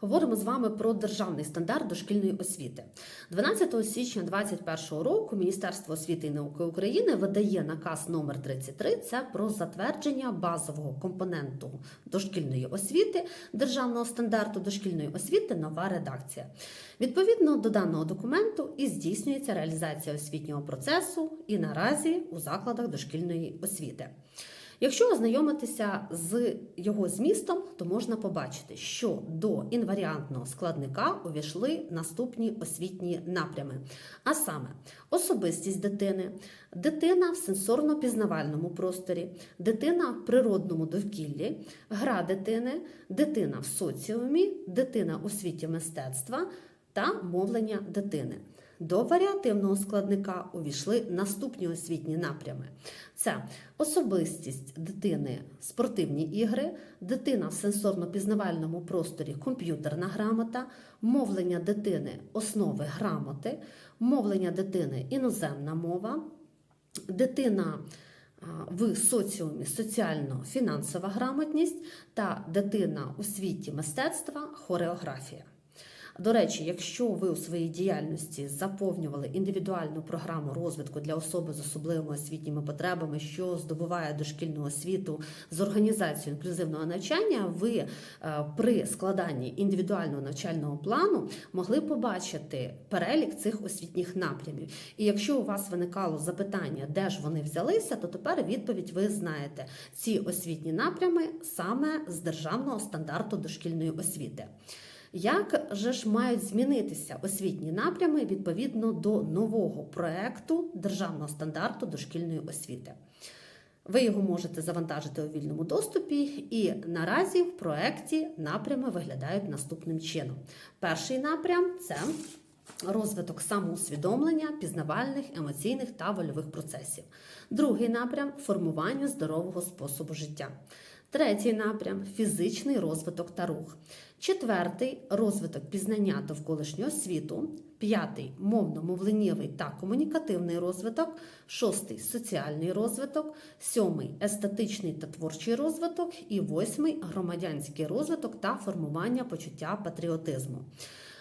Говоримо з вами про державний стандарт дошкільної освіти. 12 січня 2021 року Міністерство освіти і науки України видає наказ номер 33 Це про затвердження базового компоненту дошкільної освіти, державного стандарту дошкільної освіти. Нова редакція. Відповідно до даного документу і здійснюється реалізація освітнього процесу і наразі у закладах дошкільної освіти. Якщо ознайомитися з його змістом, то можна побачити, що до інваріантного складника увійшли наступні освітні напрями, а саме особистість дитини, дитина в сенсорно-пізнавальному просторі, дитина в природному довкіллі, гра дитини, дитина в соціумі, дитина у світі мистецтва та мовлення дитини. До варіативного складника увійшли наступні освітні напрями: це особистість дитини, спортивні ігри, дитина в сенсорно-пізнавальному просторі, комп'ютерна грамота, мовлення дитини, основи грамоти, мовлення дитини, іноземна мова, дитина. В соціумі соціально-фінансова грамотність та дитина у світі мистецтва хореографія. До речі, якщо ви у своїй діяльності заповнювали індивідуальну програму розвитку для особи з особливими освітніми потребами, що здобуває дошкільну освіту з організацією інклюзивного навчання, ви е, при складанні індивідуального навчального плану могли побачити перелік цих освітніх напрямів. І якщо у вас виникало запитання, де ж вони взялися, то тепер відповідь ви знаєте. Ці освітні напрями саме з державного стандарту дошкільної освіти. Як же ж мають змінитися освітні напрями відповідно до нового проекту державного стандарту дошкільної освіти? Ви його можете завантажити у вільному доступі, і наразі в проекті напрями виглядають наступним чином. Перший напрям це розвиток самоусвідомлення, пізнавальних, емоційних та вольових процесів. Другий напрям формування здорового способу життя. Третій напрям фізичний розвиток та рух. Четвертий розвиток пізнання довколишнього світу. П'ятий мовно-мовленнєвий та комунікативний розвиток. Шостий соціальний розвиток. Сьомий естетичний та творчий розвиток. І восьмий громадянський розвиток та формування почуття патріотизму.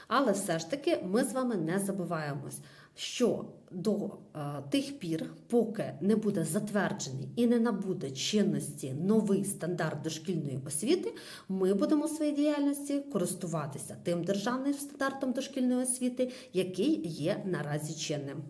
Але все ж таки ми з вами не забуваємось, що до е, тих пір, поки не буде затверджений і не набуде чинності новий стандарт дошкільної освіти, ми будемо у своїй діяльності користуватися тим державним стандартом дошкільної освіти, який є наразі чинним.